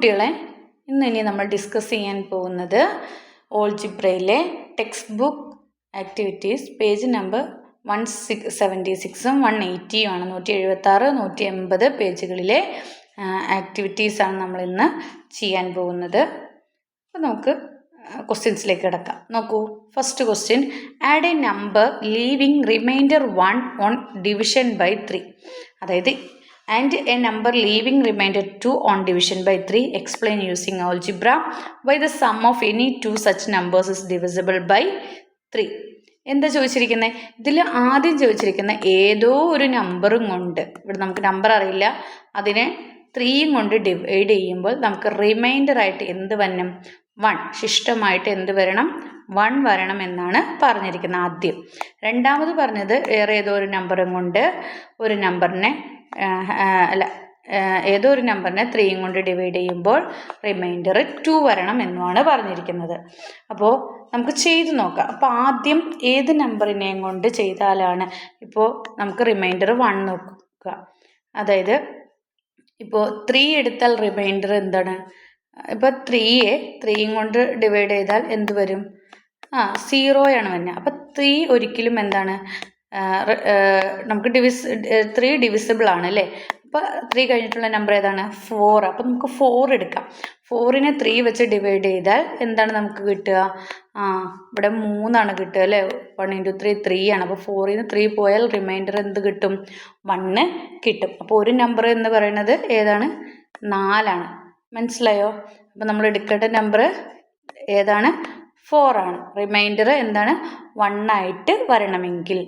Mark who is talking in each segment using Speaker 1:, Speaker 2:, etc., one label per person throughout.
Speaker 1: കുട്ടികളെ ഇന്ന് ഇനി നമ്മൾ ഡിസ്കസ് ചെയ്യാൻ പോകുന്നത് ഓൾജിബ്രയിലെ text book activities page number one six seventy സിക്സും വൺ എയ്റ്റിയും ആണ്. നൂറ്റി എഴുപത്താറ് നൂറ്റി എൺപത് പേജുകളിലെ ആക്ടിവിറ്റീസാണ് നമ്മൾ ഇന്ന് ചെയ്യാൻ പോകുന്നത്. അപ്പോൾ നമുക്ക് ക്വസ്റ്റ്യൻസിലേക്ക് കിടക്കാം. നോക്കൂ. First question add a number leaving remainder one on division by three അതായത് and a number leaving remainder two on division by three explain using algebra by the sum of any two such numbers is divisible by three എന്താ ചോദിച്ചിരിക്കുന്നത് ഇതിൽ ആദ്യം ചോദിച്ചിരിക്കുന്ന ഏതോ ഒരു നമ്പറും കൊണ്ട്. ഇവിടെ നമുക്ക് നമ്പർ അറിയില്ല. അതിനെ ത്രീയും കൊണ്ട് ഡിവൈഡ് ചെയ്യുമ്പോൾ നമുക്ക് റിമൈൻഡർ ആയിട്ട് എന്ത് വരണം? വൺ ശിഷ്ടമായിട്ട് എന്ത് വരണം? വൺ വരണം എന്നാണ് പറഞ്ഞിരിക്കുന്നത് ആദ്യം. രണ്ടാമത് പറഞ്ഞത് വേറെ ഏതോ ഒരു നമ്പറും കൊണ്ട് ഒരു നമ്പറിനെ അല്ല ഏതോ ഒരു നമ്പറിനെ ത്രീയും കൊണ്ട് ഡിവൈഡ് ചെയ്യുമ്പോൾ റിമൈൻഡർ ടു വരണം എന്നുമാണ് പറഞ്ഞിരിക്കുന്നത്. അപ്പോൾ നമുക്ക് ചെയ്ത് നോക്കാം. അപ്പോൾ ആദ്യം ഏത് നമ്പറിനെയും കൊണ്ട് ചെയ്താലാണ് ഇപ്പോൾ നമുക്ക് റിമൈൻഡർ വൺ നോക്കുക. അതായത് ഇപ്പോൾ ത്രീ എടുത്താൽ റിമൈൻഡർ എന്താണ്? ഇപ്പോൾ ത്രീയെ ത്രീയും കൊണ്ട് ഡിവൈഡ് ചെയ്താൽ എന്ത് വരും? ആ സീറോയാണ് വരുന്നത് അപ്പോൾ ത്രീ ഒരിക്കലും എന്താണ്? നമുക്ക് ഡിവിസ് ത്രീ ഡിവിസിബിൾ ആണ് അല്ലേ? അപ്പോൾ ത്രീ കഴിഞ്ഞിട്ടുള്ള നമ്പർ ഏതാണ്? ഫോർ അപ്പോൾ നമുക്ക് ഫോർ എടുക്കാം. ഫോറിനെ ത്രീ വെച്ച് ഡിവൈഡ് ചെയ്താൽ എന്താണ് നമുക്ക് കിട്ടുക? ആ ഇവിടെ മൂന്നാണ് കിട്ടുക അല്ലേ? വൺ ഇന്റു ത്രീ ത്രീ ആണ്. അപ്പോൾ ഫോറിൽ നിന്ന് ത്രീ പോയാൽ റിമൈൻഡർ എന്ത് കിട്ടും? വണ്ണ് കിട്ടും. അപ്പോൾ ഒരു നമ്പർ എന്ന് പറയുന്നത് ഏതാണ്? നാലാണ്. മനസ്സിലായോ? അപ്പോൾ നമ്മൾ എടുക്കേണ്ട നമ്പർ ഏതാണ്? ഫോറാണ് റിമൈൻഡർ എന്താണ്? വണ്ണായിട്ട് വരണമെങ്കിൽ.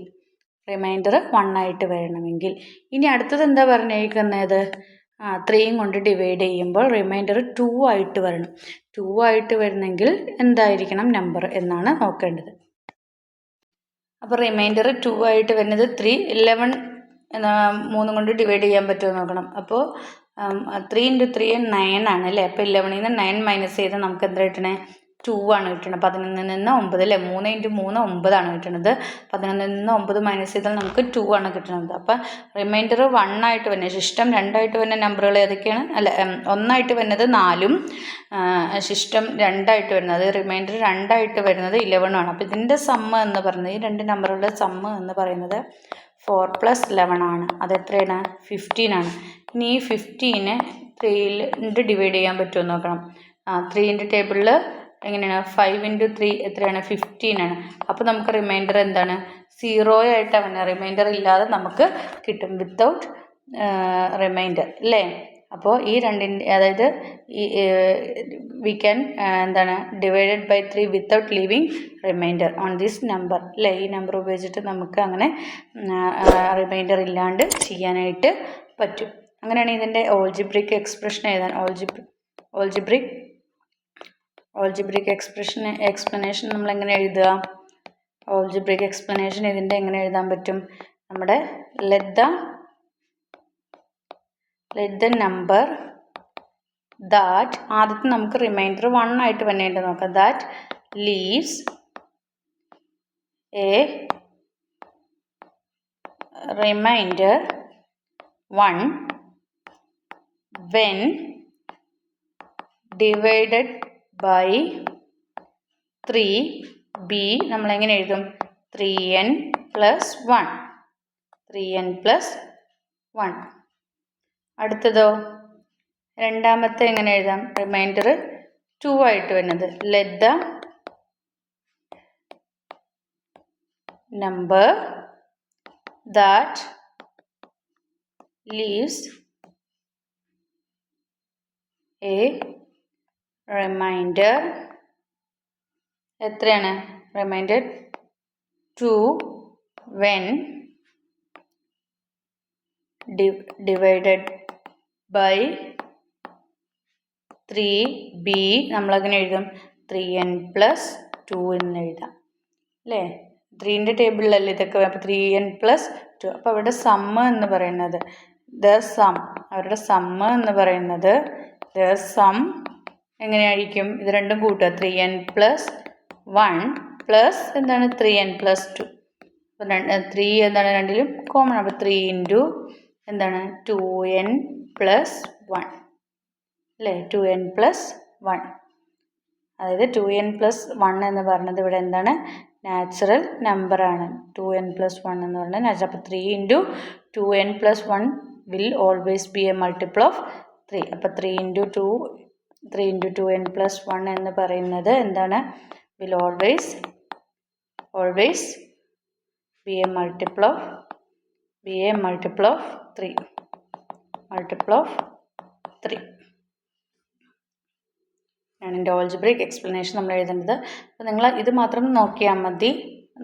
Speaker 1: റിമൈൻഡർ വൺ ആയിട്ട് വരണമെങ്കിൽ. ഇനി അടുത്തത് എന്താ പറഞ്ഞേക്കുന്നത്? ആ ത്രീയും കൊണ്ട് ഡിവൈഡ് ചെയ്യുമ്പോൾ റിമൈൻഡർ ടു ആയിട്ട് വരണം. ടു ആയിട്ട് വരണമെങ്കിൽ എന്തായിരിക്കണം നമ്പർ എന്നാണ് നോക്കേണ്ടത്. അപ്പോൾ റിമൈൻഡർ ടു ആയിട്ട് വരുന്നത് ത്രീ ഇലവൻ മൂന്നും കൊണ്ട് ഡിവൈഡ് ചെയ്യാൻ പറ്റുമോ നോക്കണം. അപ്പോൾ ത്രീ ഇന്റു ത്രീ നയൻ ആണ് അല്ലേ? അപ്പോൾ ഇലവനിൽ നിന്ന് നയൻ മൈനസ് ചെയ്ത് നമുക്ക് എന്താ കിട്ടണേ? ടു ആണ് കിട്ടുന്നത് പതിനൊന്നിൽ നിന്ന് ഒമ്പത് അല്ലേ? മൂന്ന് ഇന്റു മൂന്ന് ഒമ്പതാണ് കിട്ടുന്നത് പതിനൊന്നിൽ നിന്ന് ഒമ്പത് മൈനസ് ചെയ്താൽ നമുക്ക് ടു ആണ് കിട്ടുന്നത് അപ്പം റിമൈൻഡർ വൺ ആയിട്ട് വരുന്നത് ശിഷ്ടം രണ്ടായിട്ട് വരുന്ന നമ്പറുകൾ ഏതൊക്കെയാണ്? അല്ല ഒന്നായിട്ട് വരുന്നത് നാലും ശിഷ്ടം രണ്ടായിട്ട് വരുന്നത്. റിമൈൻഡർ രണ്ടായിട്ട് വരുന്നത് ഇലവനും ആണ്. അപ്പോൾ ഇതിന്റെ സമ്മ എന്ന് പറയുന്നത് ഈ രണ്ട് നമ്പറുകളുടെ സമ്മ എന്ന് പറയുന്നത് ഫോർ പ്ലസ് ലെവൻ ആണ്. അത് എത്രയാണ്? ഫിഫ്റ്റീൻ ആണ്. ഇനി ഈ ഫിഫ്റ്റീനെ ത്രീയിൽ ഡിവൈഡ് ചെയ്യാൻ പറ്റുമോ നോക്കണം. ആ ത്രീന്റെ ടേബിളിൽ എങ്ങനെയാണ്? ഫൈവ് ഇന്റു ത്രീ എത്രയാണ്? ഫിഫ്റ്റീൻ ആണ്. അപ്പോൾ നമുക്ക് റിമൈൻഡർ എന്താണ്? സീറോ ആയിട്ട് അവന് റിമൈൻഡർ ഇല്ലാതെ നമുക്ക് കിട്ടും വിത്തൗട്ട് റിമൈൻഡർ അല്ലേ അപ്പോൾ ഈ രണ്ടിന്റെ അതായത് ഈ വി ക്യാൻ എന്താണ്? Divided by three without leaving remainder on this number അല്ലേ ഈ നമ്പർ ഉപയോഗിച്ചിട്ട് നമുക്ക് അങ്ങനെ റിമൈൻഡർ ഇല്ലാണ്ട് ചെയ്യാനായിട്ട് പറ്റും. അങ്ങനെയാണ് ഇതിന്റെ ഓൾജിബ്രിക് എക്സ്പ്രഷൻ എഴുതാൻ. ഓൾജിബ്രി ഓൾജിബ്രിക് ഓൾജിബ്രിക് എക്സ്പ്രഷൻ എക്സ്പ്ലനേഷൻ നമ്മൾ എങ്ങനെ എഴുതുക? ഓൾജിബ്രിക് എക്സ്പ്ലനേഷൻ ഇതിന്റെ എങ്ങനെ എഴുതാൻ പറ്റും? നമ്മുടെ let the let the number that ആദ്യത്തെ നമുക്ക് റിമൈൻഡർ വൺ ആയിട്ട് വന്നേണ്ട നോക്കാം. That leaves a remainder one when divided by three be നമ്മളെങ്ങനെ എഴുതും? Three n plus one three n plus one അടുത്തതോ? രണ്ടാമത്തെ എങ്ങനെ എഴുതാം? റിമൈൻഡർ ടു ആയിട്ട് വരുന്നത്. Let the number that leaves a remainder എത്രയാണ്? Remainder two when divided by three be നമ്മളങ്ങനെ എഴുതും? ത്രീ എൻ പ്ലസ് ടു എന്ന് എഴുതാം. അല്ലേ? ത്രീന്റെ ടേബിളിലല്ലേ ഇതൊക്കെ അപ്പോൾ ത്രീ എൻ പ്ലസ് ടു അപ്പോൾ അവിടെ സമ്മ എന്ന് പറയുന്നത് ദ സം അവരുടെ സമ്മ എന്ന് പറയുന്നത് ദ സം എങ്ങനെയായിരിക്കും? ഇത് രണ്ടും കൂട്ടുക. Three n plus one plus എന്താണ്? Three n plus two three എന്താണ് രണ്ടിലും കോമൺ അപ്പോൾ ത്രീ ഇന്റു എന്താണ്? ടു എൻ പ്ലസ് വൺ അല്ലേ? ടു എൻ പ്ലസ് വൺ അതായത് ടു എൻ പ്ലസ് വൺ എന്ന് പറഞ്ഞത് ഇവിടെ എന്താണ്? നാച്ചുറൽ നമ്പറാണ് ടു എൻ പ്ലസ് വൺ എന്ന് പറഞ്ഞാൽ നാച്ചുറൽ അപ്പോൾ three into two n plus one will always be a multiple of three അപ്പോൾ three into two three into two n plus one എന്ന് പറയുന്നത് എന്താണ്? Will always always be a multiple of be a multiple of three multiple of three ആണ് എന്റെ algebraic explanation നമ്മൾ എഴുതേണ്ടത്. അപ്പോൾ നിങ്ങൾ ഇത് മാത്രം നോക്കിയാൽ മതി.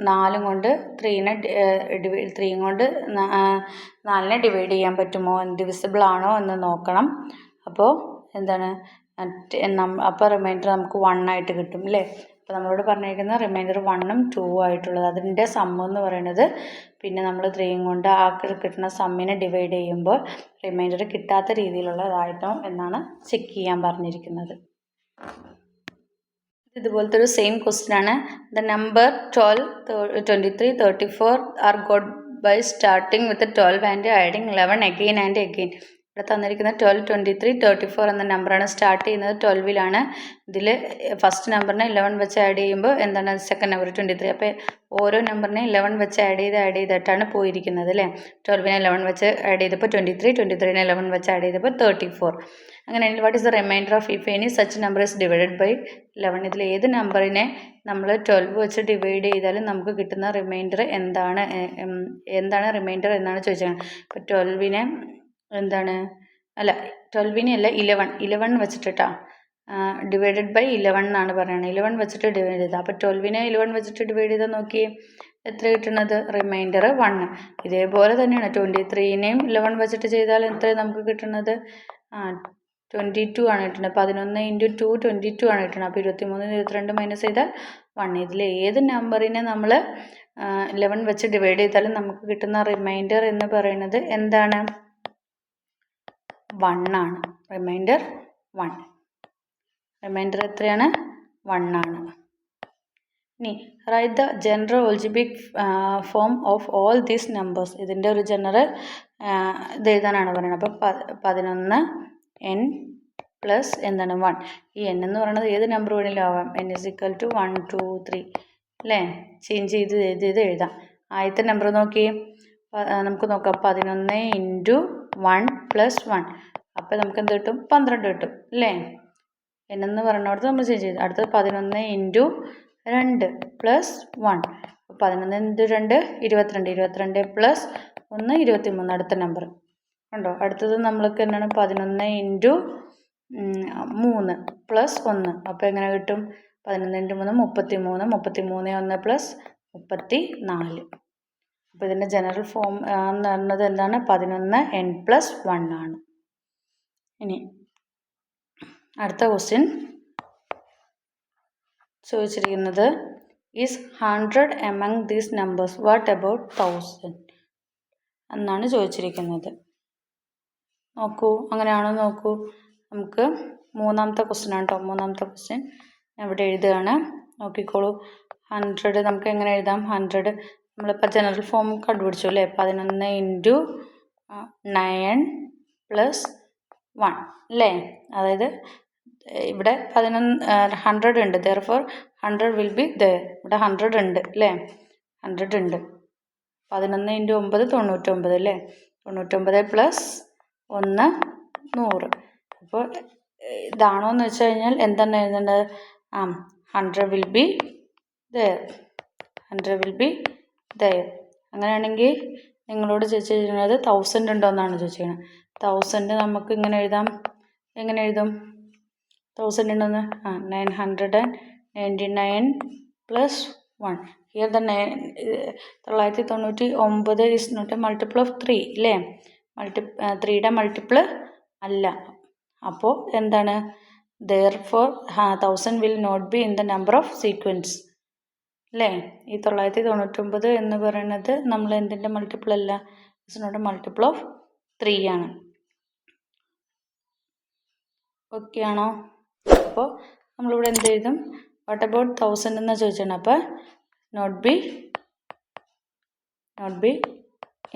Speaker 1: നാലും കൊണ്ട് ത്രീനെ ത്രീയും കൊണ്ട് നാലിനെ ഡിവൈഡ് ചെയ്യാൻ പറ്റുമോ? ഡിവിസിബിൾ ആണോ എന്ന് നോക്കണം. അപ്പോൾ എന്താണ്? അപ്പോൾ റിമൈൻഡർ നമുക്ക് വൺ ആയിട്ട് കിട്ടും അല്ലേ അപ്പോൾ നമ്മളോട് പറഞ്ഞിരിക്കുന്ന റിമൈൻഡർ വണ്ണും ടൂ ആയിട്ടുള്ളത്. അതിന്റെ സമ്മ് എന്ന് പറയുന്നത് പിന്നെ നമ്മൾ ത്രീയും കൊണ്ട് ആ കിട്ടുന്ന സമ്മിനെ ഡിവൈഡ് ചെയ്യുമ്പോൾ റിമൈൻഡർ കിട്ടാത്ത രീതിയിലുള്ളതായിട്ടോ എന്നാണ് ചെക്ക് ചെയ്യാൻ പറഞ്ഞിരിക്കുന്നത്. ഇതുപോലത്തെ ഒരു സെയിം ക്വസ്റ്റ്യൻ ആണ്. The number twelve twenty three thirty four are got by starting with twelve and adding eleven again and again ഇവിടെ തന്നിരിക്കുന്നത് twelve twenty three thirty four എന്ന നമ്പറാണ് സ്റ്റാർട്ട് ചെയ്യുന്നത് ട്വൽവിലാണ് ഇതിൽ ഫസ്റ്റ് നമ്പറിനെ ഇലവൻ വെച്ച് ആഡ് ചെയ്യുമ്പോൾ എന്താണ് സെക്കൻഡ് നമ്പർ ട്വന്റി ത്രീ അപ്പോൾ ഓരോ നമ്പറിനെ ഇലവൻ വെച്ച് ആഡ് ചെയ്ത് ആഡ് ചെയ്തിട്ടാണ് പോയിരിക്കുന്നത് അല്ലേ? ട്വൽവിനെ ഇലവൻ വെച്ച് ആഡ് ചെയ്തപ്പോൾ ട്വന്റി ത്രീ ട്വന്റി ത്രീനെ ഇലവൻ വെച്ച് ആഡ് ചെയ്തപ്പോൾ തേർട്ടി ഫോർ അങ്ങനെയാണെങ്കിൽ what is the remainder of if any such number is divided by eleven ഇതിൽ ഏത് നമ്പറിനെ നമ്മൾ ട്വൽവ് വെച്ച് ഡിവൈഡ് ചെയ്താലും നമുക്ക് കിട്ടുന്ന റിമൈൻഡർ എന്താണ്? എന്താണ് റിമൈൻഡർ എന്നാണ് ചോദിച്ചത്. ഇപ്പോൾ ട്വൽവിനെ എന്താണ്? അല്ല ട്വൽവിനെ അല്ല ഇലവൺ ഇലവൺ വെച്ചിട്ടാ ഡിവൈഡഡ് ബൈ ഇലവൺ എന്നാണ് പറയുന്നത് ഇലവൺ വെച്ചിട്ട് ഡിവൈഡ് ചെയ്താൽ അപ്പോൾ ട്വൽവിനെ ഇലവൺ വെച്ചിട്ട് ഡിവൈഡ് ചെയ്താൽ നോക്കി എത്ര കിട്ടുന്നത് റിമൈൻഡർ വൺ ഇതേപോലെ തന്നെയാണ്. ട്വന്റി ത്രീനെയും ഇലവൺ വെച്ചിട്ട് ചെയ്താൽ എത്ര നമുക്ക് കിട്ടുന്നത് ട്വന്റി ടു ആണ് കിട്ടുന്നത് പതിനൊന്ന് ഇന്റു ടു ട്വന്റി ടു ആണ് കിട്ടുന്നത് അപ്പോൾ ഇരുപത്തി മൂന്ന് ഇരുപത്തിരണ്ട് മൈനസ് ചെയ്താൽ വൺ ഇതിൽ ഏത് നമ്പറിനെ നമ്മൾ ഇലവൺ വെച്ച് ഡിവൈഡ് ചെയ്താലും നമുക്ക് കിട്ടുന്ന റിമൈൻഡർ എന്ന് പറയുന്നത് എന്താണ്? വൺ ആണ്. റിമൈൻഡർ വൺ റിമൈൻഡർ എത്രയാണ്? വൺ ആണ്. ഇനി write the general algebraic form of all these numbers ഇതിന്റെ ഒരു ജനറൽ ഇത് എഴുതാനാണ് പറയുന്നത്. അപ്പോൾ പതിനൊന്ന് എൻ പ്ലസ് എന്താണ്? വൺ ഈ എൻ എന്ന് പറയുന്നത് ഏത് നമ്പർ വേണമെങ്കിലും ആവാം. N is equal to one two three അല്ലേ? ചേഞ്ച് ചെയ്ത് ചെയ്ത് ചെയ്ത് എഴുതാം. ആദ്യത്തെ നമ്പർ നോക്കി നമുക്ക് നോക്കാം. പതിനൊന്ന് ഇന്റു വൺ പ്ലസ് വൺ അപ്പോൾ നമുക്ക് എന്ത് കിട്ടും? പന്ത്രണ്ട് കിട്ടും അല്ലേ? എന്നെന്ന് പറഞ്ഞോടത്ത് നമ്മൾ ചേഞ്ച് ചെയ്തു. അടുത്തത് പതിനൊന്ന് ഇന്റു രണ്ട് പ്ലസ് വൺ പതിനൊന്ന് ഇന്റു രണ്ട് ഇരുപത്തിരണ്ട്. ഇരുപത്തിരണ്ട് പ്ലസ് ഒന്ന് ഇരുപത്തി മൂന്ന് അടുത്ത നമ്പർ ഉണ്ടോ? അടുത്തത് നമ്മൾക്ക് എന്താണ് പതിനൊന്ന് ഇന്റു മൂന്ന് പ്ലസ് ഒന്ന്. അപ്പോൾ എങ്ങനെ കിട്ടും? പതിനൊന്ന് ഇന്റു മൂന്ന് മുപ്പത്തി മൂന്ന് മുപ്പത്തി മൂന്ന് ഒന്ന് പ്ലസ് മുപ്പത്തി നാല് അപ്പോൾ ഇതിന്റെ ജനറൽ ഫോം എന്ന് പറയുന്നത് എന്താണ്? പതിനൊന്ന് എൻ പ്ലസ് വൺ ആണ്. ഇനി അടുത്ത ക്വസ്റ്റ്യൻ ചോദിച്ചിരിക്കുന്നത് is hundred among these numbers what about thousand എന്നാണ് ചോദിച്ചിരിക്കുന്നത്. നോക്കൂ അങ്ങനെയാണോ നോക്കൂ. നമുക്ക് മൂന്നാമത്തെ ക്വസ്റ്റ്യൻ ആണ് കേട്ടോ മൂന്നാമത്തെ ക്വസ്റ്റ്യൻ ഇവിടെ എഴുതുകയാണ്. നോക്കിക്കോളൂ. ഹൺഡ്രഡ് നമുക്ക് എങ്ങനെ എഴുതാം? ഹൺഡ്രഡ് നമ്മളിപ്പോൾ ജനറൽ ഫോം കണ്ടുപിടിച്ചു അല്ലേ? പതിനൊന്ന് ഇന്റു നയൻ പ്ലസ് വൺ അല്ലേ? അതായത് ഇവിടെ പതിനൊന്ന് ഹൺഡ്രഡ് ഉണ്ട്. Therefore hundred will be there ഇവിടെ ഹൺഡ്രഡ് ഉണ്ട് അല്ലേ? ഹൺഡ്രഡ് ഉണ്ട്. പതിനൊന്ന് ഇന്റു ഒമ്പത് തൊണ്ണൂറ്റൊമ്പത് അല്ലേ? തൊണ്ണൂറ്റൊമ്പത് പ്ലസ് ഒന്ന് നൂറ്. അപ്പോൾ ഇതാണോ എന്ന് വെച്ച് കഴിഞ്ഞാൽ എന്താണ് എഴുതേണ്ടത്? ആ hundred will be there hundred will be there അങ്ങനെയാണെങ്കിൽ നിങ്ങളോട് ചോദിച്ചു കഴിഞ്ഞാൽ തൗസൻഡ് ഉണ്ടോ എന്നാണ് ചോദിച്ചിരിക്കുന്നത് തൗസൻഡ് നമുക്ക് ഇങ്ങനെ എഴുതാം. എങ്ങനെ എഴുതും? തൗസൻഡ് ഉണ്ടെന്ന്? ആ nine hundred and ninety nine plus one here the nine തൊള്ളായിരത്തി തൊണ്ണൂറ്റി ഒമ്പത് is not a multiple of three അല്ലേ മൾട്ടി ത്രീയുടെ മൾട്ടിപ്പിൾ അല്ല. അപ്പോൾ എന്താണ്? Therefore thousand will not be in the number of sequence അല്ലേ ഈ തൊള്ളായിരത്തി തൊണ്ണൂറ്റൊമ്പത് എന്ന് പറയുന്നത് നമ്മൾ എന്തിന്റെ മൾട്ടിപ്പിൾ അല്ല? It's not a multiple of three ആണ്. ഓക്കെ ആണോ? അപ്പോൾ നമ്മളിവിടെ എന്ത് എഴുതും? വാട്ട് അബൌട്ട് തൗസൻഡ് എന്ന് ചോദിച്ചാണ്. അപ്പോൾ not be not be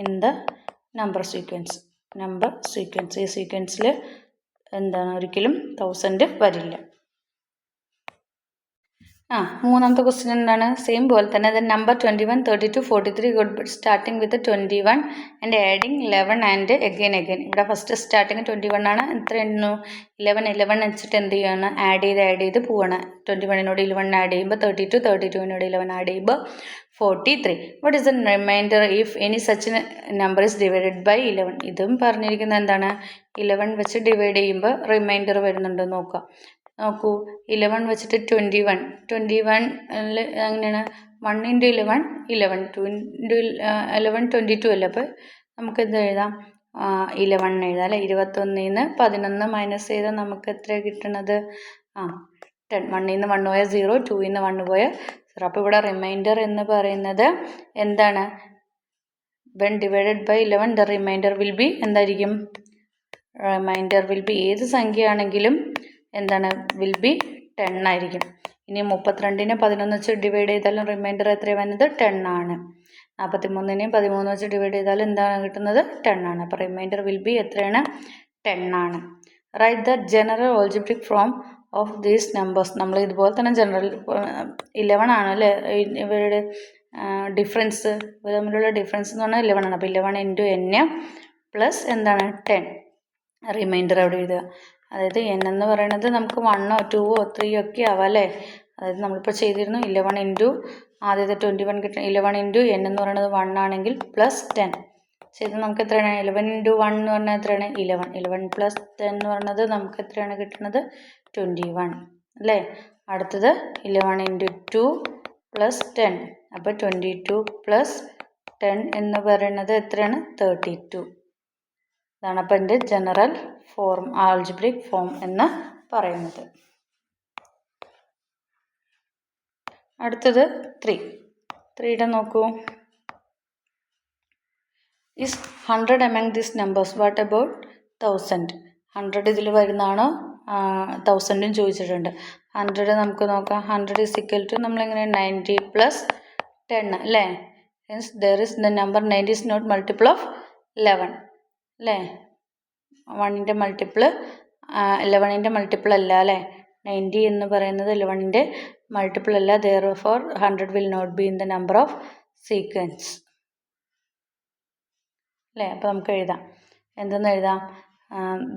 Speaker 1: in the number sequence number sequence ഈ സീക്വൻസിൽ എന്താണ്? ഒരിക്കലും തൗസൻഡ് വരില്ല. ആ മൂന്നാമത്തെ ക്വസ്റ്റ്യൻ എന്താണ്? സെയിം പോലെ തന്നെ. The number twenty one thirty two forty three got starting with twenty one and adding eleven and again again ഇവിടെ ഫസ്റ്റ് സ്റ്റാർട്ടിങ് ട്വന്റി വൺ ആണ്. എത്ര എണ്ണു? ഇലവൻ ഇലവൻ വെച്ചിട്ട് എന്ത് ചെയ്യുകയാണ് ആഡ് ചെയ്ത് ആഡ് ചെയ്ത് പോവാണ്. ട്വന്റി വണ്ണിനോട് ഇലവൺ ആഡ് ചെയ്യുമ്പോൾ തേർട്ടി ടു തേർട്ടി ടുവിനോട് ഇലവൻ ആഡ് ചെയ്യുമ്പോൾ forty three what is the remainder if any such number is divided by eleven ഇതും പറഞ്ഞിരിക്കുന്നത് എന്താണ്? ഇലവൻ വെച്ച് ഡിവൈഡ് ചെയ്യുമ്പോൾ റിമൈൻഡർ വരുന്നുണ്ടോ. നോക്കാം നോക്കൂ. ഇലവൺ വെച്ചിട്ട് ട്വന്റി വൺ ട്വന്റി വൺ എങ്ങനെയാണ്? One into eleven eleven two into eleven twenty two അല്ലേ? അപ്പോൾ നമുക്ക് എന്ത് എഴുതാം ഇലവൺ എഴുതാം അല്ലേ? ഇരുപത്തൊന്നിൽ നിന്ന് പതിനൊന്ന് മൈനസ് ചെയ്താൽ നമുക്ക് എത്ര കിട്ടണത്? ആ ടെൻ വണ്ണിൽ നിന്ന് വൺ പോയ സീറോ ടൂയിൽ നിന്ന് വൺ പോയ സീറോ അപ്പോൾ ഇവിടെ റിമൈൻഡർ എന്ന് പറയുന്നത് എന്താണ്? When divided by eleven the remainder will be എന്തായിരിക്കും? റിമൈൻഡർ വിൽ ബി ഏത് സംഖ്യയാണെങ്കിലും എന്താണ്? വിൽ ബി ടെൻ ആയിരിക്കും. ഇനി മുപ്പത്തിരണ്ടിനെ പതിനൊന്ന് വെച്ച് ഡിവൈഡ് ചെയ്താലും റിമൈൻഡർ എത്രയാണ് വരുന്നത്? ടെൻ ആണ്. നാൽപ്പത്തി മൂന്നിനെയും പതിമൂന്ന് വെച്ച് ഡിവൈഡ് ചെയ്താലും എന്താണ് കിട്ടുന്നത്? ടെൻ ആണ്. അപ്പോൾ റിമൈൻഡർ വിൽ ബി എത്രയാണ്? ടെൻ ആണ്. Write the general algebraic form of these numbers നമ്മൾ ഇതുപോലെ തന്നെ ജനറൽ ഇലവൻ ആണ് അല്ലേ? ഇവരുടെ ഡിഫറൻസ് ഇവർ തമ്മിലുള്ള ഡിഫറൻസ് എന്ന് പറഞ്ഞാൽ ഇലവൻ ആണ്. അപ്പോൾ ഇലവൺ ഇന്റു എൻ പ്ലസ് എന്താണ്? ടെൻ റിമൈൻഡർ അവിടെ എഴുതുക. അതായത് എൻ എന്ന് പറയുന്നത് നമുക്ക് വണ്ണോ ടുവോ ത്രീയോ ഒക്കെ ആവാം അല്ലേ? അതായത് നമ്മളിപ്പോൾ ചെയ്തിരുന്നു ഇലവൺ ഇന്റു ആദ്യത്തെ ട്വന്റി വൺ കിട്ടുന്ന ഇലവൺ ഇന്റു എൻ എന്ന് പറയുന്നത് വൺ ആണെങ്കിൽ പ്ലസ് ടെൻ ചെയ്ത് നമുക്ക് എത്രയാണ്? ഇലവൻ ഇന്റു വൺ എന്ന് പറഞ്ഞാൽ എത്രയാണ്? ഇലവൺ ഇലവൻ പ്ലസ് ടെൻ എന്ന് പറയുന്നത് നമുക്ക് എത്രയാണ് കിട്ടുന്നത്? ട്വന്റി വൺ അല്ലേ? അടുത്തത് eleven into two plus ten അപ്പോൾ ട്വന്റി ടു പ്ലസ് ടെൻ എന്ന് പറയുന്നത് എത്രയാണ്? തേർട്ടി ടു ഇതാണ് അപ്പോൾ എന്റെ ജനറൽ ഫോം ആൾജിബ്രിക് ഫോം എന്ന് പറയുന്നത്. അടുത്തത് ത്രീ ത്രീയുടെ നോക്കൂ. Is hundred among this numbers what about thousand hundred ഇതിൽ വരുന്നതാണോ? തൗസൻഡും ചോദിച്ചിട്ടുണ്ട്. ഹൺഡ്രഡ് നമുക്ക് നോക്കാം. ഹൺഡ്രഡ് ഇസ് ഇക്വൽ ടു നമ്മളിങ്ങനെ? നയന്റി പ്ലസ് ടെൻ അല്ലേ? Means there is the number ninety is not multiple of eleven അല്ലേ വണ്ണിന്റെ മൾട്ടിപ്പിൾ ഇലവണിന്റെ മൾട്ടിപ്പിൾ അല്ല അല്ലേ നയന്റി എന്ന് പറയുന്നത് ഇലവണിന്റെ മൾട്ടിപ്പിൾ അല്ല. Therefore hundred will not be in the number of sequence അല്ലേ അപ്പോൾ നമുക്ക് എഴുതാം. എന്തെന്ന് എഴുതാം?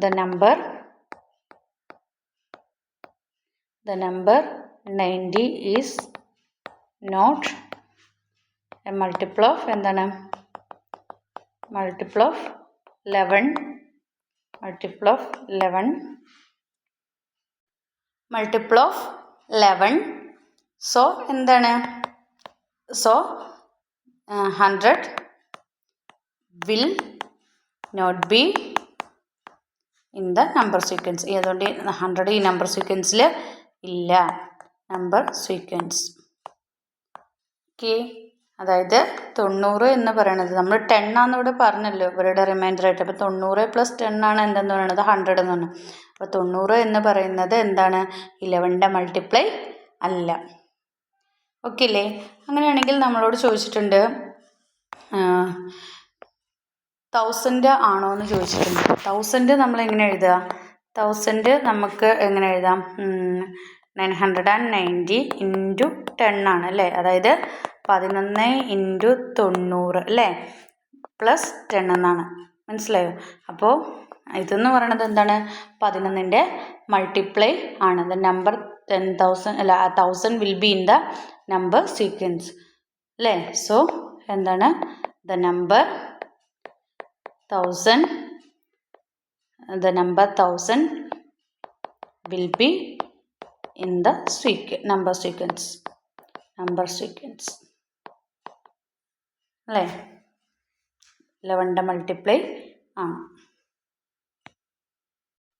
Speaker 1: The number the number ninety is not a multiple of എന്താണ്? Multiple of eleven multiple of eleven multiple of eleven. So എന്താണ്? So hundred will not be in the number sequence അതുകൊണ്ട് hundred ഈ നമ്പർ സീക്വൻസിൽ ഇല്ല. Number sequence okay അതായത് തൊണ്ണൂറ് എന്ന് പറയണത്. നമ്മൾ ടെൻ ആണെന്ന് ഇവിടെ പറഞ്ഞല്ലോ ഇവരുടെ റിമൈൻഡർ ആയിട്ട്. അപ്പോൾ തൊണ്ണൂറ് പ്ലസ് ടെൻ ആണ് എന്തെന്ന് പറയുന്നത് ഹൺഡ്രഡ് എന്ന് പറഞ്ഞു. അപ്പോൾ തൊണ്ണൂറ് എന്ന് പറയുന്നത് എന്താണ്? ഇലവന്റെ മൾട്ടിപ്ലൈ അല്ല. ഓക്കെ അല്ലേ അങ്ങനെയാണെങ്കിൽ നമ്മളോട് ചോദിച്ചിട്ടുണ്ട് തൗസൻഡ് ആണോ എന്ന് ചോദിച്ചിട്ടുണ്ട്. തൗസൻഡ് നമ്മൾ എങ്ങനെ എഴുതുക? തൗസൻഡ് നമുക്ക് എങ്ങനെ എഴുതാം? Nine hundred and ninety into ten ആണ് അല്ലേ? അതായത് പതിനൊന്ന് ഇന്റു തൊണ്ണൂറ് അല്ലേ? പ്ലസ് ടെൻ എന്നാണ്. മനസ്സിലായോ? അപ്പോൾ ഇതെന്ന് പറയണത് എന്താണ്? പതിനൊന്നിന്റെ മൾട്ടിപ്ലൈ ആണ്. ദ നമ്പർ ടെൻ തൗസൻഡ് അല്ല thousand will be in the number sequence അല്ലേ? സോ എന്താണ്? The number thousand the number thousand will be in the sequence number sequence number sequence അല്ലേ? ലെവന്റെ മൾട്ടിപ്ലൈ. ആ.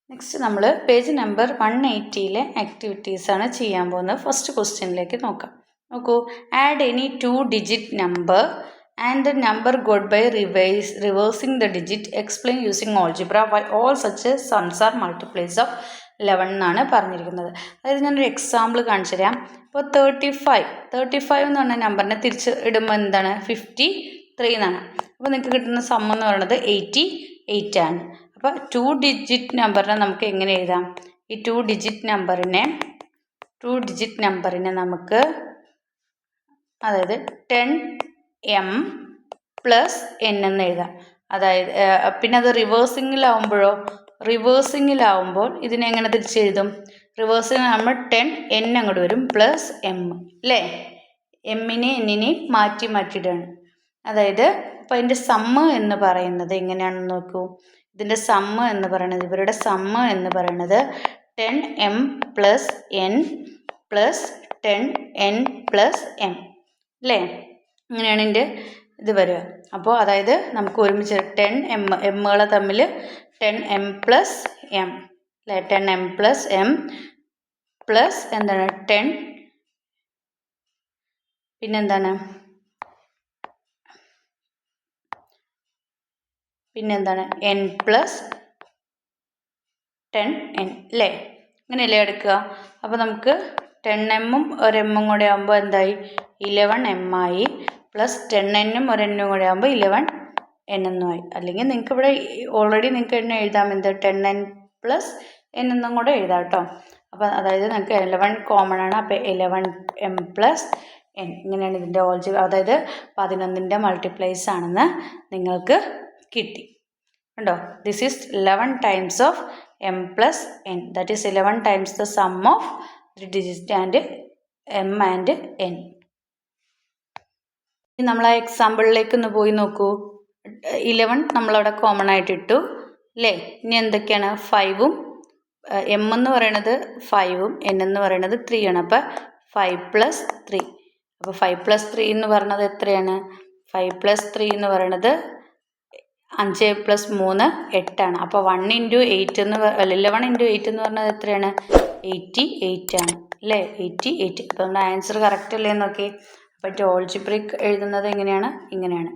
Speaker 1: നെക്സ്റ്റ് നമ്മൾ പേജ് നമ്പർ വൺ എയ്റ്റിയിലെ ആക്ടിവിറ്റീസാണ് ചെയ്യാൻ പോകുന്നത്. ഫസ്റ്റ് ക്വസ്റ്റ്യനിലേക്ക് നോക്കാം. നോക്കൂ. Add any two digit number and number got by reverse reversing the digit explain using algebra why all such sums are multiplies of eleven എന്നാണ് പറഞ്ഞിരിക്കുന്നത്. അതായത് ഞാനൊരു എക്സാമ്പിൾ കാണിച്ചു തരാം. ഇപ്പോൾ തേർട്ടി ഫൈവ് തേർട്ടി ഫൈവ് എന്ന് പറഞ്ഞ നമ്പറിനെ തിരിച്ച് ഇടുമ്പോൾ എന്താണ്? ഫിഫ്റ്റി ത്രീ എന്നാണ്. അപ്പോൾ നിങ്ങൾക്ക് കിട്ടുന്ന സം എന്ന് പറയുന്നത് എയ്റ്റി എയ്റ്റ് ആണ്. അപ്പോൾ ടു ഡിജിറ്റ് നമ്പറിനെ നമുക്ക് എങ്ങനെ എഴുതാം? ഈ ടു ഡിജിറ്റ് നമ്പറിനെ ടു ഡിജിറ്റ് നമ്പറിനെ നമുക്ക് അതായത് ടെൻ എം പ്ലസ് എൻ എന്ന് എഴുതാം. അതായത് പിന്നെ അത് റിവേഴ്സിങ്ങിലാവുമ്പോഴോ റിവേഴ്സിങ്ങിലാവുമ്പോൾ ഇതിനെ എങ്ങനെ തിരിച്ചെഴുതും റിവേഴ്സിങ് നമ്മൾ ടെൻ എൻ അങ്ങോട്ട് വരും പ്ലസ് എം അല്ലേ എമ്മിനെ എന്നിനെ മാറ്റി മാറ്റിയിട്ടാണ് അതായത് അപ്പോൾ അതിന്റെ സമ്മ് എന്ന് പറയുന്നത് എങ്ങനെയാണെന്ന് നോക്കൂ. ഇതിന്റെ സമ്മ് എന്ന് പറയുന്നത് ഇവരുടെ സമ്മ് എന്ന് പറയുന്നത് ten m plus n plus ten n plus m അല്ലേ അങ്ങനെയാണ് ഇതിന്റെ ഇത് വരിക. അപ്പോൾ അതായത് നമുക്ക് ഒരുമിച്ച് ടെൻ എം എമ്മുകളെ തമ്മിൽ ടെൻ എം പ്ലസ് എം. അല്ലേ? Ten m plus m plus എന്താണ്? ടെൻ. പിന്നെന്താണ്? പിന്നെന്താണ്? N plus ten n. അല്ലേ? അങ്ങനെയല്ലേ എടുക്കുക. അപ്പോൾ നമുക്ക് ടെൻ എമ്മും ഒരു എമ്മും കൂടെ ആകുമ്പോൾ എന്തായി? ഇലവൻ എം ആയി. പ്ലസ് ടെൻ എന്നും ഒരെണ്ണും കൂടെ ആകുമ്പോൾ ഇലവൻ എൻ എന്നും ആയി അല്ലെങ്കിൽ നിങ്ങൾക്ക് ഇവിടെ ഓൾറെഡി നിങ്ങൾക്ക് എന്നെ എഴുതാം. എന്ത്? ടെൻ എൻ പ്ലസ് എൻ എന്നും കൂടെ എഴുതാം കേട്ടോ അപ്പോൾ അതായത് നിങ്ങൾക്ക് ഇലവൻ കോമൺ ആണ്. അപ്പോൾ ഇലവൻ എം പ്ലസ് എൻ ഇങ്ങനെയാണ് ഇതിന്റെ ഓൾജി അതായത് പതിനൊന്നിന്റെ മൾട്ടിപ്ലൈസ് ആണെന്ന് നിങ്ങൾക്ക് കിട്ടി. കണ്ടോ? This is eleven times of m plus n that is eleven times the sum of three digit and m and n നമ്മൾ ആ എക്സാമ്പിളിലേക്ക് ഒന്ന് പോയി നോക്കൂ. ഇലവൻ നമ്മളവിടെ കോമൺ ആയിട്ട് ഇട്ടു. അല്ലേ ഇനി എന്തൊക്കെയാണ്? ഫൈവും എം എന്ന് പറയണത് ഫൈവും എൻ എന്ന് പറയണത് ത്രീ ആണ്. അപ്പോൾ ഫൈവ് പ്ലസ് ത്രീ അപ്പോൾ ഫൈവ് പ്ലസ് ത്രീ എന്ന് പറയുന്നത് എത്രയാണ്? ഫൈവ് പ്ലസ് ത്രീ എന്ന് പറയണത് അഞ്ച് പ്ലസ് മൂന്ന് എട്ടാണ്. അപ്പോൾ വൺ ഇന്റു എയ്റ്റ് എന്ന് അല്ല ഇലവൺ ഇന്റു എയ്റ്റ് എന്ന് പറഞ്ഞത് എത്രയാണ്? എയ്റ്റി എയ്റ്റ് ആണ്. അല്ലേ എയ്റ്റി എയ്റ്റ് അപ്പോൾ നമ്മുടെ ആൻസർ കറക്റ്റ് അല്ലേ നോക്കി അപ്പോൾ ജോൾജിബ്രിക് എഴുതുന്നത് എങ്ങനെയാണ്? ഇങ്ങനെയാണ്.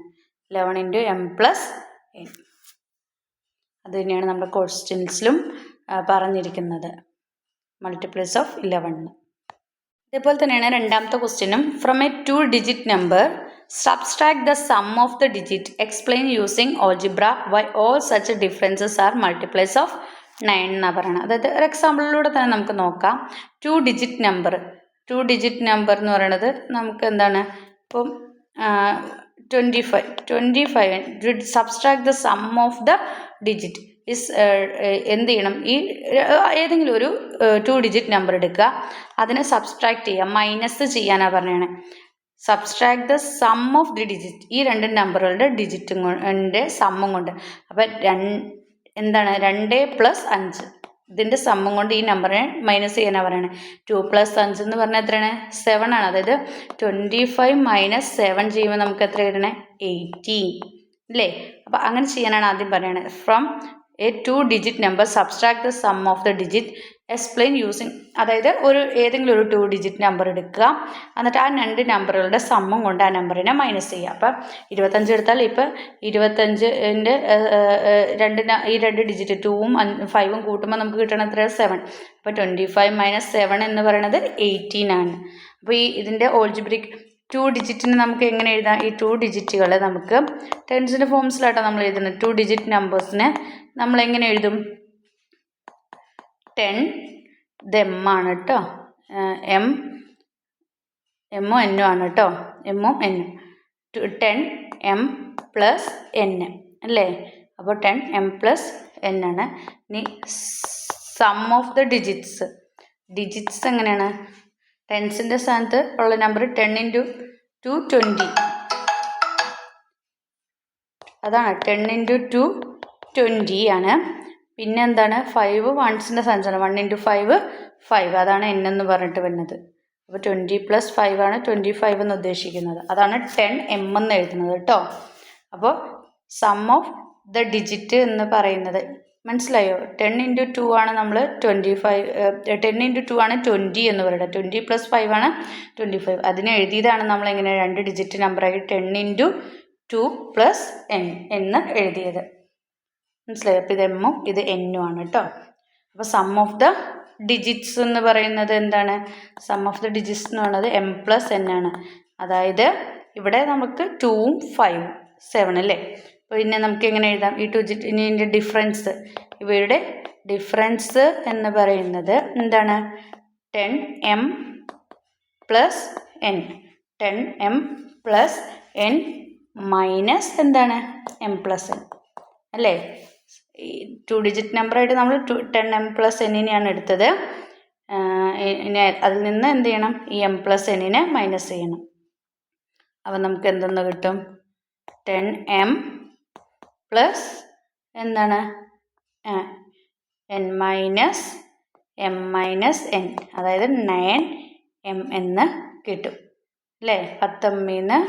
Speaker 1: Eleven into m plus n അത് തന്നെയാണ് നമ്മുടെ ക്വസ്റ്റ്യൻസിലും പറഞ്ഞിരിക്കുന്നത്. മൾട്ടിപ്ലൈസ് ഓഫ് ഇലവൺ ഇതേപോലെ തന്നെയാണ് രണ്ടാമത്തെ ക്വസ്റ്റ്യനും from a two digit number subtract the sum of the digit explain using algebra why all such differences are multiplies of nine എന്നാണ് പറയുന്നത് അതായത് ഒരു എക്സാമ്പിളിലൂടെ തന്നെ നമുക്ക് നോക്കാം. Two digit number two digit number എന്ന് പറയുന്നത് നമുക്ക് എന്താണ്? ഇപ്പം twenty five twenty five did subtract the sum of the digit is എന്ത് ചെയ്യണം? ഈ ഏതെങ്കിലും ഒരു ടു ഡിജിറ്റ് നമ്പർ എടുക്കുക. അതിനെ സബ്സ്ട്രാക്ട് ചെയ്യുക. മൈനസ് ചെയ്യാനാണ് പറഞ്ഞത് subtract the sum of the digit ഈ രണ്ട് നമ്പറുകളുടെ ഡിജിറ്റും കൊണ്ട് സമ്മും കൊണ്ട്. അപ്പം രണ്ട് എന്താണ്? രണ്ട് പ്ലസ് അഞ്ച്. ഇതിന്റെ സമ്മം കൊണ്ട് ഈ നമ്പറിനെ മൈനസ് ചെയ്യാനാണ് പറയണത് ടു പ്ലസ് അഞ്ച് എന്ന് പറഞ്ഞാൽ എത്രയാണ്? സെവൻ ആണ്. അതായത് ട്വന്റി ഫൈവ് മൈനസ് സെവൻ ചെയ്യുമ്പോൾ നമുക്ക് എത്ര കിട്ടണേ? എയ്റ്റീൻ അല്ലേ അപ്പോൾ അങ്ങനെ ചെയ്യാനാണ് ആദ്യം പറയണത് from a two digit number subtract the sum of the digit explain using അതായത് ഒരു ഏതെങ്കിലും ഒരു ടു ഡിജിറ്റ് നമ്പർ എടുക്കുക. എന്നിട്ട് ആ രണ്ട് നമ്പറുകളുടെ സമ്മും കൊണ്ട് ആ നമ്പറിനെ മൈനസ് ചെയ്യുക. അപ്പം ഇരുപത്തഞ്ച് എടുത്താൽ ഇപ്പം ഇരുപത്തഞ്ചിന്റെ രണ്ട് ഈ രണ്ട് ഡിജിറ്റ് ടൂവും ഫൈവും കൂട്ടുമ്പോൾ നമുക്ക് കിട്ടണ എത്ര സെവൻ അപ്പോൾ ട്വന്റി ഫൈവ് മൈനസ് സെവൻ എന്ന് പറയുന്നത് എയ്റ്റീൻ ആണ് അപ്പോൾ ഈ ഇതിന്റെ ഓൾജിബ്രിക് ടു ഡിജിറ്റിന് നമുക്ക് എങ്ങനെ എഴുതാം? ഈ ടു ഡിജിറ്റുകൾ നമുക്ക് ടെൻസിന്റെ ഫോംസിലാട്ടോ നമ്മൾ എഴുതുന്നത് ടു ഡിജിറ്റ് നമ്പേഴ്സിനെ നമ്മൾ എങ്ങനെ എഴുതും? ടെൻ ആണ് കേട്ടോ എം എമ്മോ എന്നോ ആണ് കേട്ടോ എമ്മും എന്നും ടെൻ എം പ്ലസ് എൻ അല്ലേ? അപ്പോൾ ടെൻ എം പ്ലസ് എൻ ആണ്. ഇനി sum of the digits digits എങ്ങനെയാണ്? ടെൻസിന്റെ സ്ഥാനത്ത് ഉള്ള number ten into two twenty അതാണ് ടെൻ ഇന്റു ടു ട്വന്റി ആണ്. പിന്നെ എന്താണ്? ഫൈവ് വൺസിന്റെ സ്ഥാനത്താണ്. വൺ ഇന്റു ഫൈവ് ഫൈവ് അതാണ് എൻ എന്ന് പറഞ്ഞിട്ട് വരുന്നത്. അപ്പോൾ ട്വന്റി പ്ലസ് ഫൈവ് ആണ് ട്വന്റി ഫൈവ് എന്ന് ഉദ്ദേശിക്കുന്നത്. അതാണ് ടെൻ എം എന്ന് എഴുതുന്നത് കേട്ടോ. അപ്പോൾ സം ഓഫ് ദ ഡിജിറ്റ് എന്ന് പറയുന്നത് മനസ്സിലായോ? ടെൻ ഇന്റു ടു ആണ് നമ്മൾ twenty five ten into two ആണ് ട്വന്റി എന്ന് പറയുന്നത്. ട്വന്റി പ്ലസ് ഫൈവ് ആണ് ട്വന്റി ഫൈവ് അതിനെ എഴുതിയതാണ് നമ്മൾ എങ്ങനെ രണ്ട് digit നമ്പറായി ten into two plus N എന്ന് എഴുതിയത്. മനസ്സിലായോ? അപ്പോൾ ഇത് എമ്മും ഇത് എന്നും ആണ് കേട്ടോ അപ്പോൾ സം ഓഫ് ദ ഡിജിറ്റ്സ് എന്ന് പറയുന്നത് എന്താണ്? സം ഓഫ് ദ ഡിജിറ്റ്സ് എന്ന് പറയുന്നത് എം പ്ലസ് എൻ ആണ്. അതായത് ഇവിടെ നമുക്ക് ടൂവും ഫൈവും സെവൻ അല്ലേ? പിന്നെ നമുക്ക് എങ്ങനെ എഴുതാം? ഈ ടു ഇതിന്റെ ഡിഫറൻസ് ഇവയുടെ ഡിഫറൻസ് എന്ന് പറയുന്നത് എന്താണ്? Ten M plus N ten M plus N minus എന്താണ്? എം പ്ലസ് എൻ അല്ലേ? ഈ ടു ഡിജിറ്റ് നമ്പറായിട്ട് നമ്മൾ ടു ടെൻ എം പ്ലസ് എന്നിനെയാണ് എടുത്തത്. ഇനി അതിൽ നിന്ന് എന്ത് ചെയ്യണം? ഈ എം പ്ലസ് എന്നിനെ മൈനസ് ചെയ്യണം. അപ്പം നമുക്ക് എന്തെന്ന് കിട്ടും? ടെൻ എം പ്ലസ് എന്താണ്? N minus M minus N അതായത് നയൻ എം എന്ന് കിട്ടും. അല്ലേ? പത്തമ്മീന്ന്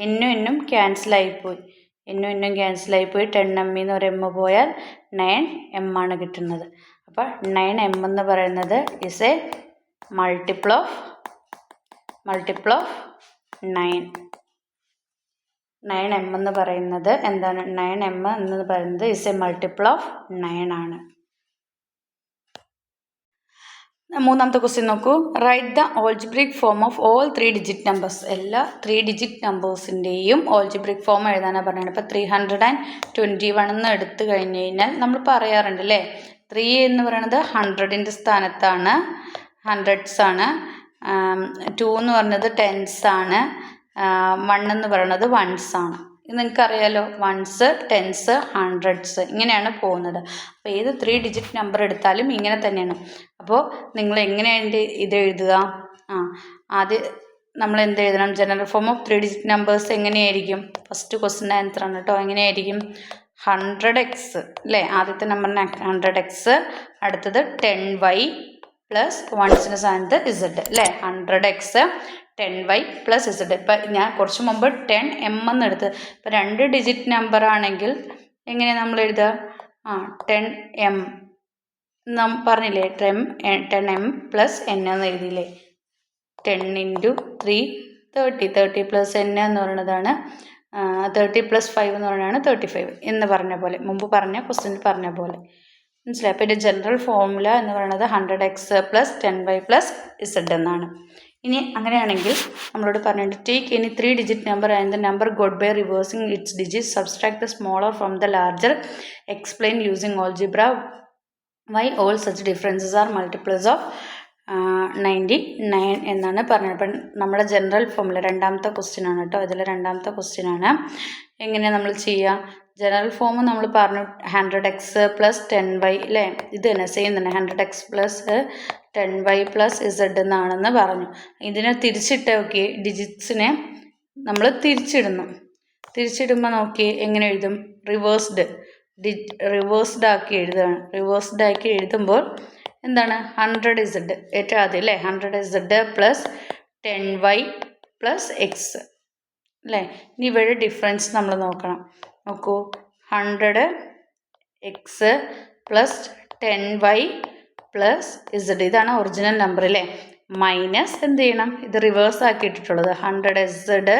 Speaker 1: എന്നും എന്നും ക്യാൻസലായിപ്പോയി എന്നും എന്നും ക്യാൻസലായിപ്പോയി ടെൻ എമ്മിന്ന് ഒരു എം പോയാൽ നയൻ എം ആണ് കിട്ടുന്നത്. അപ്പോൾ നയൻ എം എന്ന് പറയുന്നത് is a multiple of multiple of nine nine M എന്ന് പറയുന്നത് എന്താണ്? നയൻ എം എന്ന് പറയുന്നത് is a multiple of nine ആണ്. മൂന്നാമത്തെ ക്വസ്റ്റ്യൻ നോക്കൂ. Write the algebraic form of all three digit numbers എല്ലാ ത്രീ ഡിജിറ്റ് നമ്പേഴ്സിന്റെയും ഓൾജിബ്രിക് ഫോം എഴുതാനാണ് പറഞ്ഞത്. ഇപ്പോൾ three hundred and twenty one എന്ന് എടുത്തു കഴിഞ്ഞ് കഴിഞ്ഞാൽ നമ്മൾ പറയാറുണ്ട് അല്ലേ? ത്രീ എന്ന് പറയുന്നത് ഹൺഡ്രഡിന്റെ സ്ഥാനത്താണ്. ഹൺഡ്രഡ്സ് ആണ്. ടു എന്ന് പറഞ്ഞത് ടെൻസ് ആണ്. വൺ എന്ന് പറയുന്നത് വൺസ് ആണ്. നിങ്ങൾക്കറിയാലോ വൺസ് ടെൻസ് ഹൺഡ്രഡ്സ് ഇങ്ങനെയാണ് പോകുന്നത്. അപ്പോൾ ഏത് ത്രീ ഡിജിറ്റ് നമ്പർ എടുത്താലും ഇങ്ങനെ തന്നെയാണ്. അപ്പോൾ നിങ്ങൾ എങ്ങനെയാണ് ഇത് എഴുതുക? ആ ആദ്യം നമ്മൾ എന്ത് എഴുതണം? General form of three digit numbers എങ്ങനെയായിരിക്കും? ഫസ്റ്റ് ക്വസ്റ്റിന്റെ ആൻസർ ആണ് കേട്ടോ എങ്ങനെയായിരിക്കും? ഹൺഡ്രഡ് എക്സ് അല്ലേ? ആദ്യത്തെ നമ്പറിന് ഹൺഡ്രഡ് എക്സ് അടുത്തത് ടെൻ വൈ പ്ലസ് വൺസിന്റെ സ്ഥാനത്ത് ഇസഡ് അല്ലേ? Hundred X ten Y plus Z. ഇപ്പം ഞാൻ കുറച്ച് മുമ്പ് ടെൻ എം എന്ന് എടുത്ത്. ഇപ്പം രണ്ട് ഡിജിറ്റ് നമ്പർ ആണെങ്കിൽ എങ്ങനെ നമ്മൾ എഴുതുക ആ ടെൻ എം പറഞ്ഞില്ലേ? Ten ten M plus N എന്ന് എഴുതിയില്ലേ? Ten into three thirty. Thirty plus N എന്ന് പറയുന്നതാണ് തേർട്ടി പ്ലസ് ഫൈവ് എന്ന് പറയുന്നതാണ് തേർട്ടി ഫൈവ് എന്ന് പറഞ്ഞ പോലെ. മുമ്പ് പറഞ്ഞ ക്വസ്റ്റ്യൻ പറഞ്ഞ പോലെ. മനസ്സിലായി? അപ്പോൾ ഇതിന്റെ ജനറൽ ഫോർമുല എന്ന് പറയുന്നത് hundred X plus ten Y plus Z എന്നാണ്. ഇനി അങ്ങനെയാണെങ്കിൽ നമ്മളോട് പറഞ്ഞിട്ട് take any three digit number and the number got by reversing its digit subtract the smaller from the larger explain using algebra why all such differences are multiples of ninety nine എന്നാണ് പറഞ്ഞത്. അപ്പം നമ്മുടെ general ഫോമിൽ രണ്ടാമത്തെ question ആണ് കേട്ടോ. ഇതിലെ രണ്ടാമത്തെ ക്വസ്റ്റ്യൻ ആണ്. എങ്ങനെയാണ് നമ്മൾ ചെയ്യുക ജനറൽ ഫോം നമ്മൾ പറഞ്ഞു hundred X plus ten Y അല്ലേ ഇത് തന്നെ സെയിം തന്നെ. Hundred X plus ten Y plus Z എന്നാണെന്ന് പറഞ്ഞു. ഇതിനെ തിരിച്ചിട്ട് നോക്കി. ഡിജിറ്റ്സിനെ നമ്മൾ തിരിച്ചിടുന്നു. തിരിച്ചിടുമ്പോൾ നോക്കി എങ്ങനെ എഴുതും? റിവേഴ്സ്ഡ്. ഡി റിവേഴ്സ്ഡ് ആക്കി എഴുതുകയാണ്. റിവേഴ്സ്ഡ് ആക്കി എഴുതുമ്പോൾ എന്താണ്? Hundred Z. ഏറ്റവും ആദ്യം അല്ലേ? Hundred Z plus ten Y plus X. അല്ലേ? ഇനി ഇവയുടെ ഡിഫറൻസ് നമ്മൾ നോക്കണം. നോക്കൂ. Hundred X plus ten Y plus Z ഇതാണ് ഒറിജിനൽ നമ്പർ അല്ലേ മൈനസ് എന്ത് ചെയ്യണം? ഇത് reverse ആക്കിയിട്ടിട്ടുള്ളത്. Hundred Z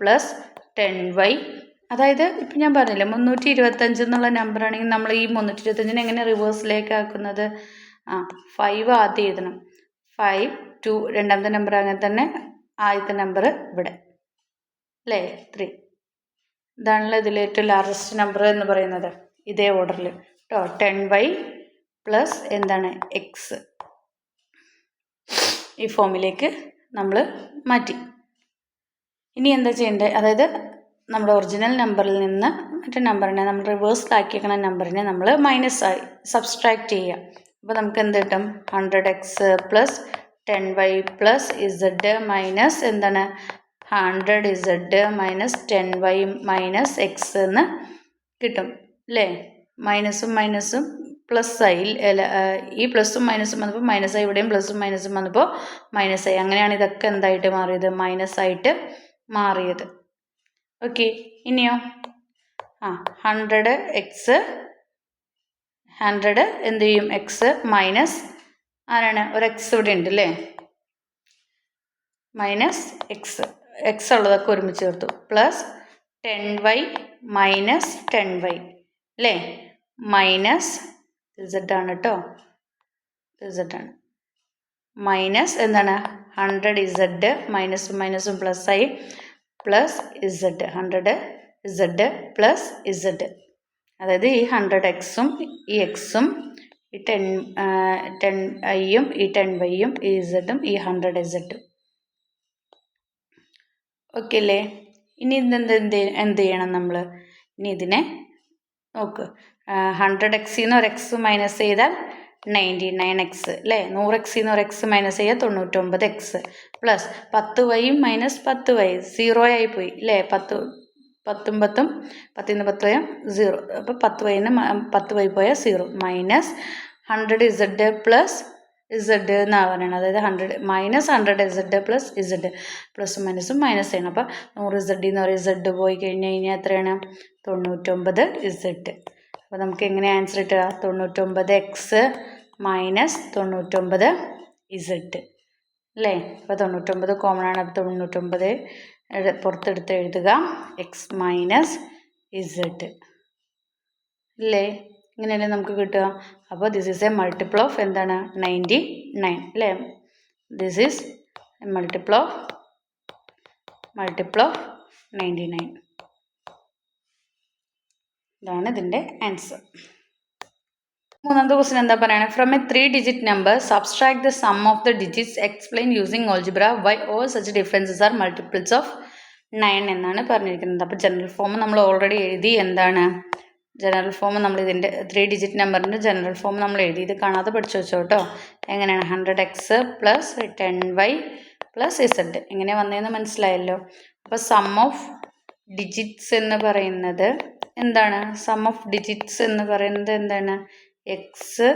Speaker 1: plus ten Y അതായത് ഇപ്പം ഞാൻ പറഞ്ഞില്ലേ മുന്നൂറ്റി ഇരുപത്തഞ്ച് എന്നുള്ള നമ്പർ ആണെങ്കിൽ നമ്മൾ ഈ മുന്നൂറ്റി ഇരുപത്തഞ്ചിനെ എങ്ങനെ റിവേഴ്സിലേക്ക് ആക്കുന്നത്? ആ ഫൈവ് ആദ്യം എഴുതണം. ഫൈവ് ടു രണ്ടാമത്തെ നമ്പർ അങ്ങനെ തന്നെ ആദ്യത്തെ നമ്പർ ഇവിടെ. അല്ലേ ത്രീ ഇതാണല്ലോ ഇതിൽ ഏറ്റവും ലാർജസ്റ്റ് നമ്പർ എന്ന് പറയുന്നത്. ഇതേ ഓർഡറിൽ കേട്ടോ ടെൻ വൈ പ്ലസ് എന്താണ് എക്സ് ഈ ഫോമിലേക്ക് നമ്മൾ മാറ്റി. ഇനി എന്താ ചെയ്യേണ്ടത്? അതായത് നമ്മുടെ ഒറിജിനൽ നമ്പറിൽ നിന്ന് മറ്റേ നമ്പറിനെ നമ്മൾ റിവേഴ്സ് റിവേഴ്സിലാക്കിയേക്കണ നമ്പറിനെ നമ്മൾ മൈനസ് ആയി സബ്സ്ട്രാക്ട് ചെയ്യുക. അപ്പോൾ നമുക്ക് എന്ത് കിട്ടും? Hundred X plus ten Y plus Z minus എന്താണ്? Hundred Z minus ten Y minus X എന്ന് കിട്ടും. അല്ലേ മൈനസും മൈനസും പ്ലസ് ആയി ഈ പ്ലസും മൈനസും വന്നപ്പോൾ മൈനസ് ആയി ഇവിടെയും പ്ലസും മൈനസും വന്നപ്പോൾ മൈനസ് ആയി അങ്ങനെയാണ് ഇതൊക്കെ എന്തായിട്ട് മാറിയത്? മൈനസ് ആയിട്ട് മാറിയത്. ഓക്കെ ഇനിയോ? ആ ഹൺഡ്രഡ് എക്സ് ഹൺഡ്രഡ് എന്ത് ചെയ്യും? എക്സ് മൈനസ് ആരാണ്? ഒരു എക്സ് ഇവിടെ ഉണ്ട് അല്ലേ മൈനസ് എക്സ് എക്സ് ഉള്ളതൊക്കെ ഒരുമിച്ച് ചേർത്തു. Plus ten Y minus ten Y അല്ലേ മൈനസ് ആണ് കേട്ടോ ആണ്. മൈനസ് എന്താണ്? ഹൺഡ്രഡ് ഇസഡ് മൈനസും മൈനസും പ്ലസ് ആയി. Plus Z hundred Z plus Z അതായത് ഈ ഹൺഡ്രഡ് എക്സും ഈ എക്സും ഈ ടെൻ ടെൻ ഐയും ഈ ടെൻ വൈയും ഈ ഇസഡും ഈ ഹൺഡ്രഡ് ഇസഡും ഓക്കെ അല്ലേ ഇനി ഇതെന്ത് എന്ത് ചെയ്യണം നമ്മൾ ഇനി ഇതിനെ നോക്ക്. ഹൺഡ്രഡ് എക്സിൽ നിന്ന് ഒരു എക്സ് മൈനസ് ചെയ്താൽ നയന്റി നയൻ എക്സ് അല്ലേ നൂറ് എക്സിൽ നിന്ന് ഒരു എക്സ് മൈനസ് ചെയ്യുക തൊണ്ണൂറ്റൊമ്പത് എക്സ് പ്ലസ് പത്ത് വൈയും മൈനസ് പത്ത് വൈ സീറോ ആയി പോയി അല്ലേ പത്ത് പത്തും പത്തും പത്തിന്ന് പത്ത് വയം സീറോ അപ്പോൾ പത്ത് വൈന്ന് പത്ത് വൈ പോയാൽ zero minus hundred Z plus Z എന്നാണ് പറയുന്നത് അതായത് hundred minus hundred Z plus Z plus മൈനസും minus ചെയ്യണം. അപ്പോൾ നൂറ് ഇസഡിൽ നിന്ന് ഒരു ഇസഡ് പോയി കഴിഞ്ഞ് കഴിഞ്ഞാൽ എത്രയാണ്? തൊണ്ണൂറ്റൊമ്പത് ഇസഡ് അപ്പോൾ നമുക്ക് എങ്ങനെ ആൻസർ കിട്ടുക തൊണ്ണൂറ്റൊമ്പത് എക്സ് മൈനസ് തൊണ്ണൂറ്റൊമ്പത് ഇസഡ് അല്ലേ? അപ്പോൾ തൊണ്ണൂറ്റൊമ്പത് കോമൺ ആണ്. അപ്പോൾ തൊണ്ണൂറ്റൊമ്പത് പുറത്തെടുത്ത് എഴുതുക. എക്സ് മൈനസ് ഇസഡ് അല്ലേ? ഇങ്ങനെയല്ലേ നമുക്ക് കിട്ടുക. അപ്പോൾ this is a multiple of എന്താണ്? നയന്റി നയൻ അല്ലേ? This is multiple of multiple of ninety nine ഇതാണ് ഇതിന്റെ ആൻസർ മൂന്നാമത്തെ ക്വസ്റ്റൻ എന്താ പറയുക from a three digit number subtract the sum of the digits explain using algebra why all such differences are multiples of nine എന്നാണ് പറഞ്ഞിരിക്കുന്നത്. അപ്പോൾ general form നമ്മൾ already എഴുതി എന്താണ്? ജനറൽ ഫോം നമ്മൾ ഇതിന്റെ ത്രീ ഡിജിറ്റ് നമ്പറിന്റെ ജനറൽ ഫോം നമ്മൾ എഴുതി. ഇത് കാണാതെ പഠിച്ചു വെച്ചോ കേട്ടോ എങ്ങനെയാണ്? Hundred X plus ten Y plus Z എങ്ങനെ വന്നതെന്ന് മനസ്സിലായല്ലോ? അപ്പോൾ സം ഓഫ് ഡിജിറ്റ്സ് എന്ന് പറയുന്നത് എന്താണ്? സം ഓഫ് ഡിജിറ്റ്സ് എന്ന് പറയുന്നത് എന്താണ്? X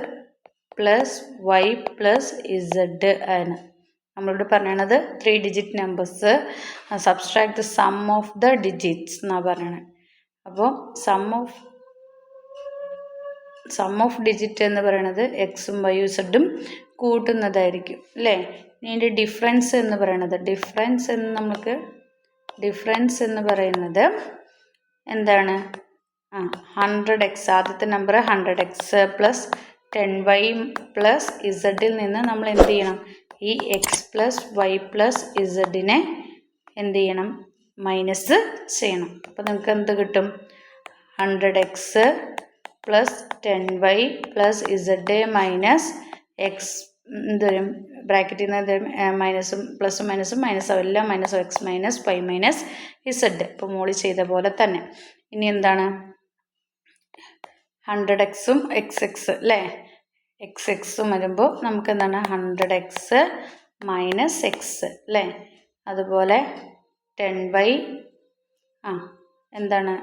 Speaker 1: plus Y plus Z ആണ്. നമ്മളോട് പറയണത് three digit numbers subtract the sum of the digits എന്നാണ് പറയണത് അപ്പോൾ sum of sum of digit എന്ന് പറയുന്നത് എക്സും വൈ സെഡും കൂട്ടുന്നതായിരിക്കും അല്ലേ? ഇനി അതിന്റെ ഡിഫറൻസ് എന്ന് പറയുന്നത് ഡിഫറൻസ് എന്ന് നമുക്ക് ഡിഫറൻസ് എന്ന് പറയുന്നത് എന്താണ്? ആ ഹൺഡ്രഡ് എക്സ് ആദ്യത്തെ number hundred X plus ten Y plus ഇസഡിൽ നിന്ന് നമ്മൾ എന്ത് ചെയ്യണം? ഈ എക്സ് പ്ലസ് വൈ പ്ലസ് ഇസഡിനെ എന്ത് ചെയ്യണം? മൈനസ് ചെയ്യണം. അപ്പോൾ നിങ്ങൾക്ക് എന്ത് കിട്ടും? Hundred X plus ten Y plus Z minus X എന്ത് വരും ബ്രാക്കറ്റിൽ നിന്ന് മൈനസും പ്ലസും മൈനസും മൈനസ് എല്ലാം minus X minus Y minus Z. ഇപ്പോൾ മോളി ചെയ്ത പോലെ തന്നെ. ഇനി എന്താണ്? ഹൺഡ്രഡ് എക്സും എക്സ് എക്സ് അല്ലേ എക്സ് എക്സും വരുമ്പോൾ നമുക്ക് എന്താണ്? ഹൺഡ്രഡ് എക്സ് മൈനസ് എക്സ് അല്ലേ അതുപോലെ ടെൻ ബൈ ആ എന്താണ്?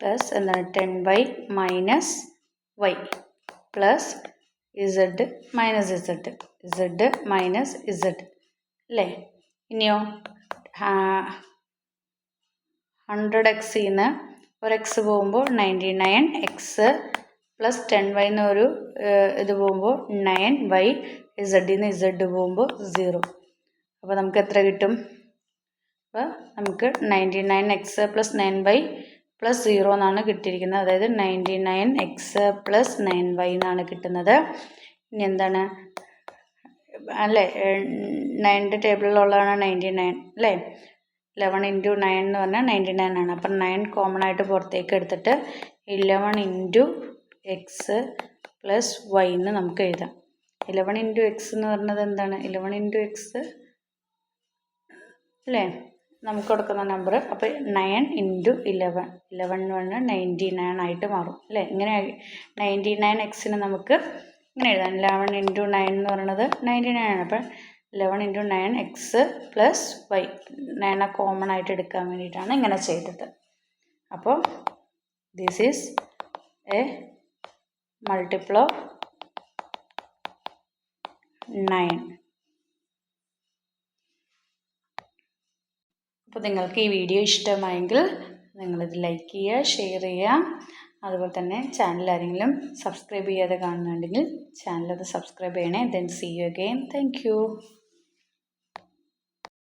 Speaker 1: പ്ലസ് എന്താണ്? Ten by minus Y plus Z minus Z Z minus Z അല്ലേ ഇനിയോ? ഹൺഡ്രഡ് എക്സിൽ നിന്ന് ഒരു എക്സ് പോകുമ്പോൾ ninety nine X plus ten Y ഒരു ഇത് പോകുമ്പോൾ നയൻ വൈ ഇസഡിൽ നിന്ന് ഇസഡ് പോകുമ്പോൾ സീറോ അപ്പോൾ നമുക്ക് എത്ര കിട്ടും? അപ്പോൾ നമുക്ക് ninety nine X plus nine Y plus zero എന്നാണ് കിട്ടിയിരിക്കുന്നത്. അതായത് ninety nine X plus nine Y എന്നാണ് കിട്ടുന്നത്. ഇനി എന്താണ്? അല്ലേ? നയന്റെ ടേബിളിലുള്ളതാണ് നയന്റി നയൻ അല്ലേ? ലെവൻ ഇന്റു നയൻ എന്ന് പറഞ്ഞാൽ നയന്റി നയൻ ആണ്. അപ്പം നയൻ കോമൺ ആയിട്ട് പുറത്തേക്ക് എടുത്തിട്ട് eleven into X plus Y എന്ന് നമുക്ക് എഴുതാം. ഇലവൺ ഇന്റു എക്സ് എന്ന് പറഞ്ഞത് എന്താണ്? ഇലവൺ ഇന്റു എക്സ് അല്ലേ? നമുക്ക് കൊടുക്കുന്ന നമ്പർ അപ്പോൾ നയൻ ഇന്റു ഇലവൻ ഇലവൻ പറഞ്ഞാൽ നയന്റി നയൻ ആയിട്ട് മാറും. അല്ലേ? ഇങ്ങനെ നയന്റി നയൻ എക്സിന് നമുക്ക് ഇങ്ങനെ എഴുതാം. ഇലവൻ ഇന്റു നയൻ എന്ന് പറയുന്നത് നയന്റി നയൻ ആണ്. അപ്പം eleven into nine X plus Y നയനെ കോമൺ ആയിട്ട് എടുക്കാൻ വേണ്ടിയിട്ടാണ് ഇങ്ങനെ ചെയ്തത്. അപ്പോൾ this is a multiple of nine അപ്പോൾ നിങ്ങൾക്ക് ഈ വീഡിയോ ഇഷ്ടമായെങ്കിൽ നിങ്ങളിത് ലൈക്ക് ചെയ്യുക ഷെയർ ചെയ്യുക. അതുപോലെ തന്നെ ചാനൽ ആരെങ്കിലും സബ്സ്ക്രൈബ് ചെയ്യാതെ കാണുന്നുണ്ടെങ്കിൽ ചാനൽ അത് സബ്സ്ക്രൈബ് ചെയ്യണേ then see you again thank